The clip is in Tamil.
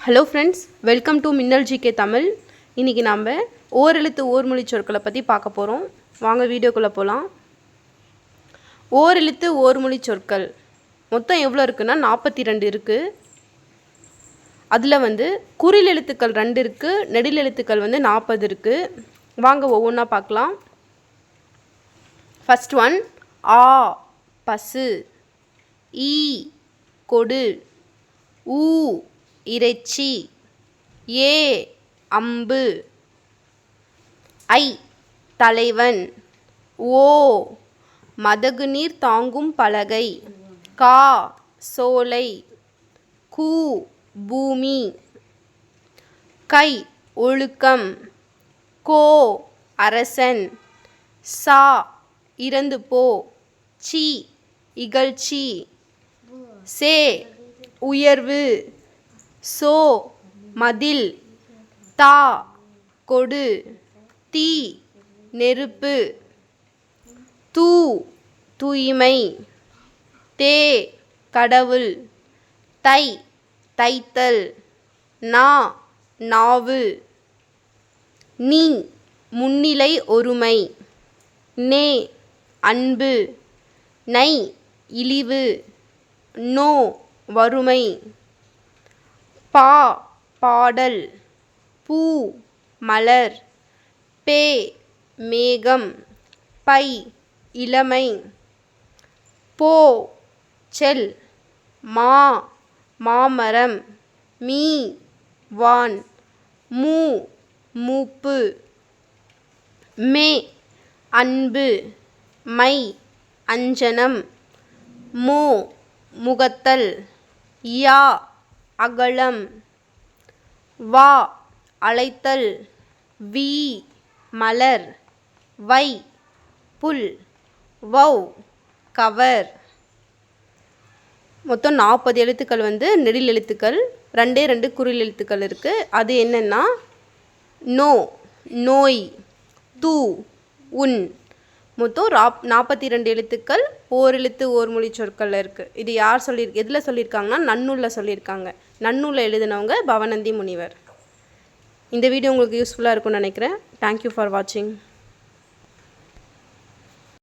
Hello friends welcome to Minnal GK Tamil இன்றைக்கி நாம் ஓரெழுத்து ஓர்மொழி சொற்களை பற்றி பார்க்க போகிறோம் வாங்க வீடியோக்குள்ளே போகலாம் ஓரெழுத்து ஓர்மொழி சொற்கள். மொத்தம் எவ்வளோ இருக்குன்னா நாற்பத்தி ரெண்டு இருக்குது அதில் வந்து குறில் எழுத்துக்கள் ரெண்டு இருக்குது நெடில் எழுத்துக்கள் வந்து நாற்பது இருக்குது வாங்க ஒவ்வொன்றா பார்க்கலாம். ஃபஸ்ட் ஒன் ஆ பசு. ஈ கொடு. ஊ இறைச்சி. ஏ அம்பு. ஐ தலைவன். ஓ மதகுநீர் தாங்கும் பலகை. கா சோலை. கூ பூமி. கை ஒழுக்கம். கோ அரசன். சா இறந்து போ சி இகழ்ச்சி. சே உயர்வு. சோ மதில். தா கொடு. தீ நெருப்பு. தூ தூய்மை. தே கடவுள். தை தைத்தல். நா நாவு. நீ முன்னிலை ஒருமை. நே அன்பு. நை இழிவு நோ வறுமை பா பாடல் பூ மலர் பே மேகம் பை இளமை போ செல் மா மாமரம் மீ வான் மூ மூப்பு மே அன்பு மை அஞ்சனம். மு முகத்தல். யா அகலம். வா அழைத்தல். வி மலர். வை புல். வௌ கவர். மொத்தம் நாற்பது எழுத்துக்கள் வந்து நெடில் எழுத்துக்கள். ரெண்டே ரெண்டு குறில் எழுத்துக்கள் இருக்குது அது என்னென்னா நோ நோய் தூ உன். மொத்தம் ராப் நாற்பத்தி ரெண்டு எழுத்துக்கள் ஓர் எழுத்து ஓர் மொழி சொற்களில் இருக்குது இது யார் சொல்லி எதில் சொல்லியிருக்காங்கன்னா நன்னூலில் சொல்லியிருக்காங்க. நன்னூலில் எழுதினவங்க பவனந்தி முனிவர். இந்த வீடியோ உங்களுக்கு யூஸ்ஃபுல்லாக இருக்கும்னு நினைக்கிறேன். தேங்க்யூ ஃபார் வாட்சிங்